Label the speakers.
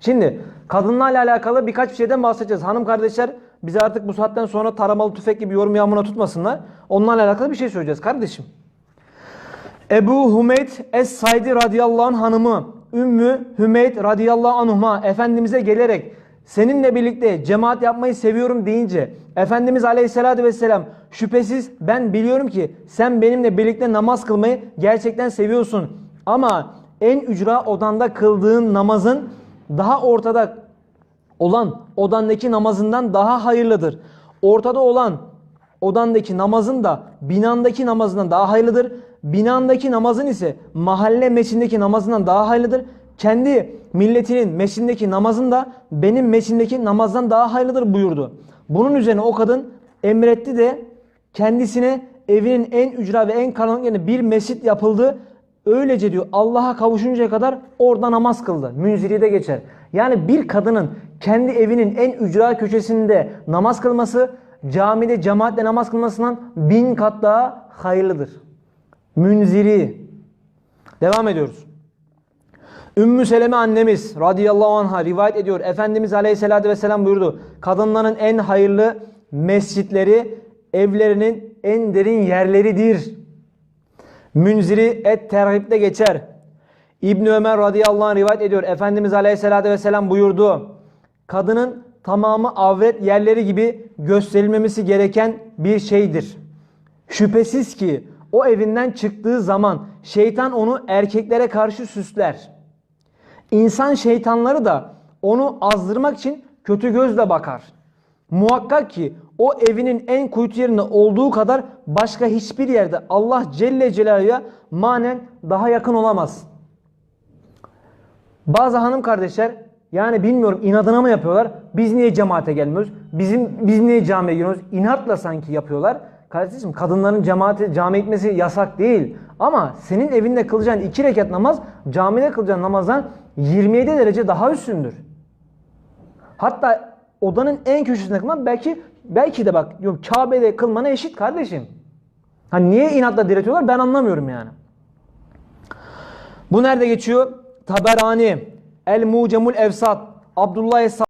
Speaker 1: Şimdi kadınlarla alakalı birkaç bir şeyden bahsedeceğiz. Hanım kardeşler bize artık bu saatten sonra taramalı tüfek gibi yorum yağmuruna tutmasınlar. Onlarla alakalı bir şey söyleyeceğiz kardeşim. Ebu Hümeyd Es-Saydi radıyallahu anh hanımı Ümmü Hümeyd radıyallahu anhuma Efendimiz'e gelerek seninle birlikte cemaat yapmayı seviyorum deyince Efendimiz aleyhissalatü vesselam şüphesiz ben biliyorum ki sen benimle birlikte namaz kılmayı gerçekten seviyorsun. Ama en ücra odanda kıldığın namazın daha ortada olan odandaki namazından daha hayırlıdır. Ortada olan odandaki namazın da binandaki namazından daha hayırlıdır. Binandaki namazın ise mahalle meçhindeki namazından daha hayırlıdır. Kendi milletinin meçhindeki namazın da benim meçhindeki namazdan daha hayırlıdır buyurdu. Bunun üzerine o kadın emretti de kendisine evinin en ücra ve en karanlık yerine bir mescit yapıldı. Öylece diyor Allah'a kavuşuncaya kadar orada namaz kıldı. Münziri'de geçer. Yani bir kadının kendi evinin en ücra köşesinde namaz kılması camide cemaatle namaz kılmasından bin kat daha hayırlıdır. Münziri. Devam ediyoruz. Ümmü Seleme annemiz radıyallahu anha rivayet ediyor. Efendimiz aleyhissalatü vesselam buyurdu. Kadınların en hayırlı mescitleri evlerinin en derin yerleridir. Münziri et terhipte geçer. İbn Ömer radıyallahu anh rivayet ediyor. Efendimiz aleyhissalatü vesselam buyurdu. Kadının tamamı avret yerleri gibi gösterilmemesi gereken bir şeydir. Şüphesiz ki o evinden çıktığı zaman şeytan onu erkeklere karşı süsler. İnsan şeytanları da onu azdırmak için kötü gözle bakar. Muhakkak ki o evinin en kuytu yerinde olduğu kadar başka hiçbir yerde Allah Celle Celaluhu'ya manen daha yakın olamaz. Bazı hanım kardeşler yani bilmiyorum inadına mı yapıyorlar? Biz niye cemaate gelmiyoruz? Bizim biz niye camiye giriyoruz? İnatla sanki yapıyorlar. Kardeşim kadınların cemaate camiye gitmesi yasak değil. Ama senin evinde kılacağın iki rekat namaz camide kılacağın namazdan 27 derece daha üstündür. Hatta odanın en köşesinde kılman belki belki de bak yok Kabe'de kılmana eşit kardeşim. Ha niye inatla diretiyorlar ben anlamıyorum yani. Bu nerede geçiyor? Taberani, El Mucemul Evsat, Abdullah Es